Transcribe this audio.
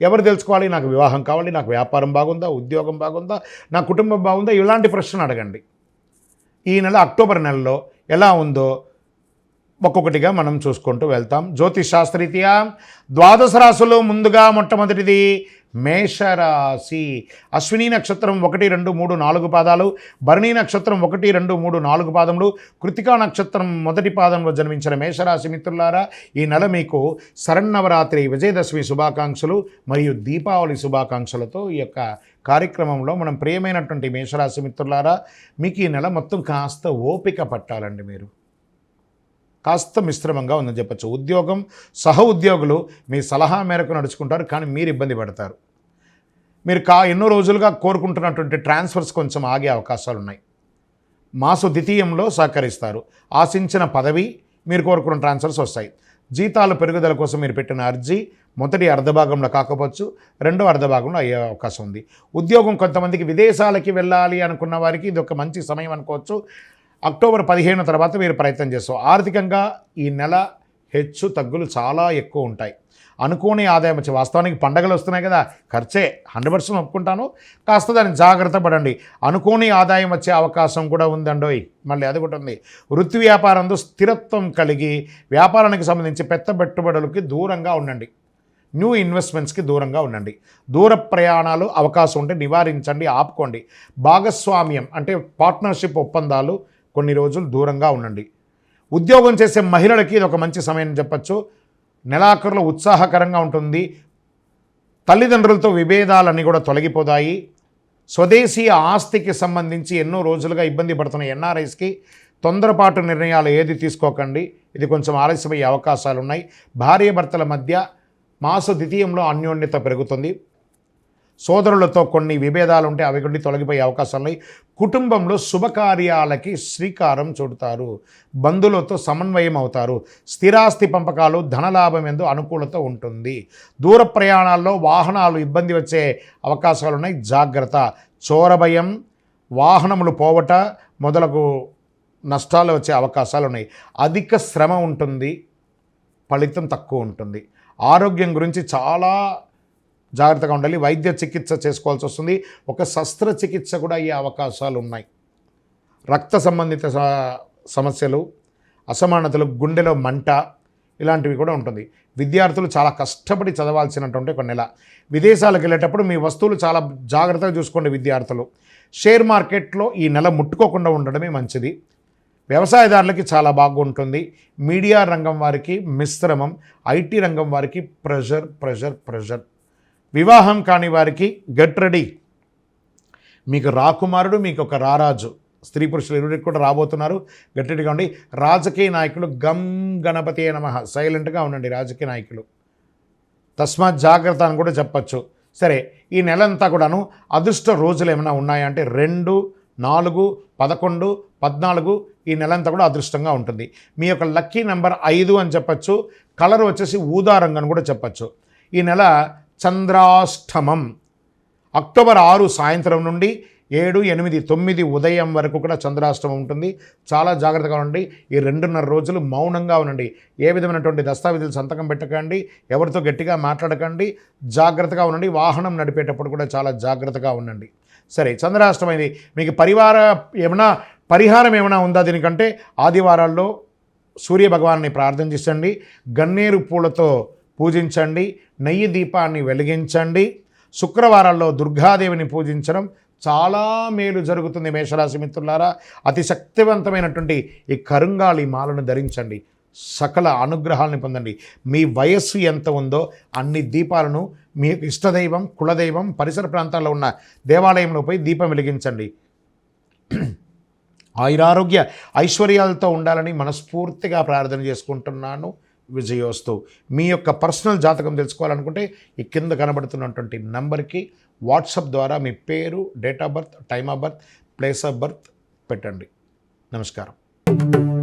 ఎవరు తెలుసుకోవాలి? నాకు వివాహం కావాలి నాకు వ్యాపారం బాగుందా ఉద్యోగం బాగుందా నా కుటుంబం బాగుందా? ఇలాంటి ప్రశ్నలు అడగండి. ఈ నెల అక్టోబర్ నెలలో ఎలా ఉందో ఒక్కొక్కటిగా మనం చూసుకుంటూ వెళ్తాం. జ్యోతిష్ శాస్త్రీత్యా ద్వాదశ రాశులు ముందుగా మొట్టమొదటిది మేషరాశి. అశ్విని నక్షత్రం ఒకటి రెండు మూడు నాలుగు పాదాలు. భరణి నక్షత్రం ఒకటి రెండు మూడు నాలుగు పాదములు. కృతికా నక్షత్రం మొదటి పాదంలో జన్మించిన మేషరాశి మిత్రులారా ఈ నెల మీకు శరన్నవరాత్రి విజయదశమి శుభాకాంక్షలు మరియు దీపావళి శుభాకాంక్షలతో ఈ యొక్క కార్యక్రమంలో మనం ప్రియమైనటువంటి మేషరాశి మిత్రులారా మీకు ఈ నెల మొత్తం కాస్త ఓపిక పట్టాలండి మీరు. కాస్త మిశ్రమంగా ఉందని చెప్పచ్చు. ఉద్యోగం సహ ఉద్యోగులు మీ సలహా మేరకు నడుచుకుంటారు కానీ మీరు ఇబ్బంది పడతారు. మీరు కా ఎన్నో రోజులుగా కోరుకుంటున్నటువంటి ట్రాన్స్ఫర్స్ కొంచెం ఆగే అవకాశాలు ఉన్నాయి మాసు ద్వితీయంలో సహకరిస్తారు. ఆశించిన పదవి మీరు కోరుకున్న ట్రాన్స్ఫర్స్ వస్తాయి. జీతాల పెరుగుదల కోసం మీరు పెట్టిన అర్జీ మొదటి అర్ధభాగంలో కాకపోవచ్చు రెండో అర్ధభాగంలో అయ్యే అవకాశం ఉంది. ఉద్యోగం కొంతమందికి విదేశాలకి వెళ్ళాలి అనుకున్న వారికి ఇది ఒక మంచి సమయం అనుకోవచ్చు. అక్టోబర్ పదిహేను తర్వాత మీరు ప్రయత్నం చేస్తాం ఆర్థికంగా ఈ నెల హెచ్చు తగ్గులు చాలా ఎక్కువ ఉంటాయి. అనుకోని ఆదాయం వచ్చి వాస్తవానికి పండగలు వస్తున్నాయి కదా ఖర్చే హండ్రెడ్ పర్సెంట్ ఒప్పుకుంటాను. కాస్త దాన్ని జాగ్రత్త పడండి. అనుకోని ఆదాయం వచ్చే అవకాశం కూడా ఉందండోయ్. మళ్ళీ అది కూడా ఉంది. వృత్తి వ్యాపారంలో స్థిరత్వం కలిగి వ్యాపారానికి సంబంధించి పెద్ద పెట్టుబడులకి దూరంగా ఉండండి. న్యూ ఇన్వెస్ట్మెంట్స్కి దూరంగా ఉండండి. దూర ప్రయాణాలు అవకాశం ఉంటే నివారించండి ఆపుకోండి. భాగస్వామ్యం అంటే పార్ట్నర్షిప్ ఒప్పందాలు కొన్ని రోజులు దూరంగా ఉండండి. ఉద్యోగం చేసే మహిళలకి ఇది ఒక మంచి సమయం చెప్పచ్చు. నెలాఖరులో ఉత్సాహకరంగా ఉంటుంది. తల్లిదండ్రులతో విభేదాలన్నీ కూడా తొలగిపోతాయి. స్వదేశీ ఆస్తికి సంబంధించి ఎన్నో రోజులుగా ఇబ్బంది పడుతున్న ఎన్ఆర్ఐస్కి తొందరపాటు నిర్ణయాలు ఏది తీసుకోకండి. ఇది కొంచెం ఆలస్యమయ్యే అవకాశాలు ఉన్నాయి భార్యాభర్తల మధ్య మాస ద్వితీయంలో అన్యోన్యత పెరుగుతుంది. సోదరులతో కొన్ని విభేదాలు ఉంటే అవి కొన్ని తొలగిపోయే అవకాశాలు ఉన్నాయి. కుటుంబంలో శుభకార్యాలకి శ్రీకారం చుడతారు. బంధువులతో సమన్వయం అవుతారు. స్థిరాస్తి పంపకాలు ధనలాభం ఎందు అనుకూలత ఉంటుంది. దూర ప్రయాణాల్లో వాహనాలు ఇబ్బంది వచ్చే అవకాశాలు ఉన్నాయి. జాగ్రత్త. చోరభయం వాహనములు పోవట మొదలగు నష్టాలు వచ్చే అవకాశాలు ఉన్నాయి. అధిక శ్రమ ఉంటుంది. ఫలితం తక్కువ ఉంటుంది. ఆరోగ్యం గురించి చాలా జాగ్రత్తగా ఉండాలి. వైద్య చికిత్స చేసుకోవాల్సి వస్తుంది. ఒక శస్త్రచికిత్స కూడా అయ్యే అవకాశాలు ఉన్నాయి. రక్త సంబంధిత సమస్యలు అసమానతలు గుండెలో మంట ఇలాంటివి కూడా ఉంటుంది. విద్యార్థులు చాలా కష్టపడి చదవాల్సినటువంటి ఒక నెల. విదేశాలకు వెళ్ళేటప్పుడు మీ వస్తువులు చాలా జాగ్రత్తగా చూసుకోండి విద్యార్థులు. షేర్ మార్కెట్లో ఈ నెల ముట్టుకోకుండా ఉండడమే మంచిది. వ్యవసాయదారులకి చాలా బాగుంటుంది. మీడియా రంగం వారికి మిశ్రమం ఐటీ రంగం వారికి ప్రెషర్ ప్రెషర్ ప్రెషర్. వివాహం కాని వారికి గెట్ రెడీ. మీకు రాకుమారుడు మీకు ఒక రారాజు. స్త్రీ పురుషులు ఇరువురికి కూడా రాబోతున్నారు. గట్టిగా ఉండి. రాజకీయ నాయకులు గమ్ గణపతి నమ. సైలెంట్గా ఉండండి రాజకీయ నాయకులు. తస్మాత్ జాగ్రత్త అని కూడా చెప్పచ్చు. సరే ఈ నెలంతా కూడాను అదృష్ట రోజులు ఏమైనా ఉన్నాయంటే రెండు నాలుగు పదకొండు పద్నాలుగు ఈ నెలంతా కూడా అదృష్టంగా ఉంటుంది. మీ యొక్క లక్కీ నెంబర్ ఐదు అని చెప్పచ్చు. కలర్ వచ్చేసి ఊదా రంగు అని కూడా చెప్పచ్చు. ఈ నెల చంద్రాష్టమం. అక్టోబర్ ఆరు సాయంత్రం నుండి ఏడు ఎనిమిది తొమ్మిది ఉదయం వరకు కూడా చంద్రాష్టమం ఉంటుంది. చాలా జాగ్రత్తగా ఉండండి. ఈ రెండున్నర రోజులు మౌనంగా ఉండండి. ఏ విధమైనటువంటి దస్తావేజులు సంతకం పెట్టకండి. ఎవరితో గట్టిగా మాట్లాడకండి. జాగ్రత్తగా ఉండండి. వాహనం నడిపేటప్పుడు కూడా చాలా జాగ్రత్తగా ఉండండి. సరే చంద్రాష్టమం ఇది మీకు పరివార ఏమైనా పరిహారం ఏమైనా ఉందా దీనికంటే? ఆదివారాల్లో సూర్య భగవాన్ని చేసండి. గన్నేరు పూలతో పూజించండి. నెయ్యి దీపాన్ని వెలిగించండి. శుక్రవారాల్లో దుర్గాదేవిని పూజించడం చాలా మేలు జరుగుతుంది మేషరాశి మిత్రులారా. అతి శక్తివంతమైనటువంటి ఈ కరుంగాళి మాలను ధరించండి. సకల అనుగ్రహాలను పొందండి. మీ వయస్సు ఎంత ఉందో అన్ని దీపాలను మీ ఇష్టదైవం కులదైవం పరిసర ప్రాంతాల్లో ఉన్న దేవాలయంలో పోయి దీపం వెలిగించండి. ఆయురారోగ్య ఐశ్వర్యాలతో ఉండాలని మనస్ఫూర్తిగా ప్రార్థన చేసుకుంటున్నాను. విజయోస్తు. మీ యొక్క పర్సనల్ జాతకం తెలుసుకోవాలనుకుంటే ఈ కింద కనబడుతున్నటువంటి నంబర్కి వాట్సాప్ ద్వారా మీ పేరు date of birth time of birth place of birth పెట్టండి. నమస్కారం.